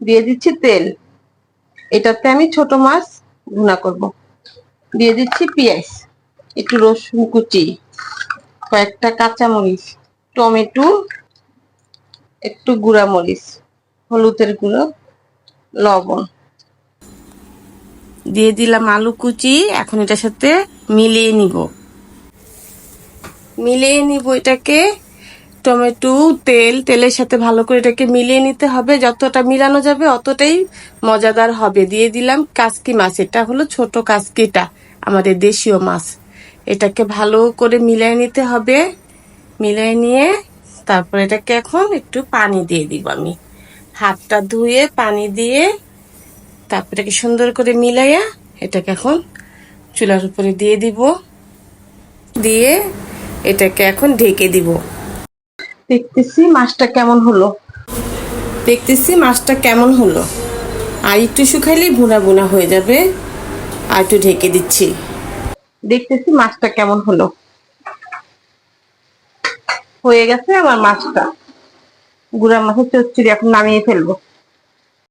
দিয়ে দিচ্ছি তেল। এটাতে আমি ছোট মাছ ভুনা করব। দিয়ে দিচ্ছি পেঁয়াজ, একটু রসুন কুচি, কয়েকটা কাঁচামরিচ, টমেটো, একটু গুঁড়া মরিচ হলুদের গুঁড়ো, লবণ। দিয়ে দিলাম আলু কুচি, এখন এটার সাথে মিলিয়ে নিব। মিলিয়ে নিব এটাকে। টমেটো, তেল, তেলের সাথে ভালো করে এটাকে মিলিয়ে নিতে হবে। যতটা মিলানো যাবে অতটাই মজাদার হবে। দিয়ে দিলাম কাসকি মাছ। এটা হলো ছোট কাসকিটা, আমাদের দেশীয় মাছ। এটাকে ভালো করে মিলিয়ে নিতে হবে। মিলিয়ে নিয়ে তারপর এটাকে এখন একটু পানি দিয়ে দিব আমি। হাতটা ধুয়ে পানি দিয়ে তারপর এটাকে সুন্দর করে মিলাইয়া এটাকে এখন চুলার উপরে দিয়ে দিব। দিয়ে এটাকে এখন ঢেকে দিব। দেখতেছি মাছটা কেমন হলো। দেখতেছি মাছটা কেমন হলো। আর একটু শুকাইলেই ভুনা ভুনা হয়ে যাবে। আর একটু ঢেকে দিচ্ছি। দেখতেছি মাছটা কেমন হলো। হয়ে গেছে আমার মাছটা। গুড়া মাছের চচ্চড়ি এখন নামিয়ে ফেলব।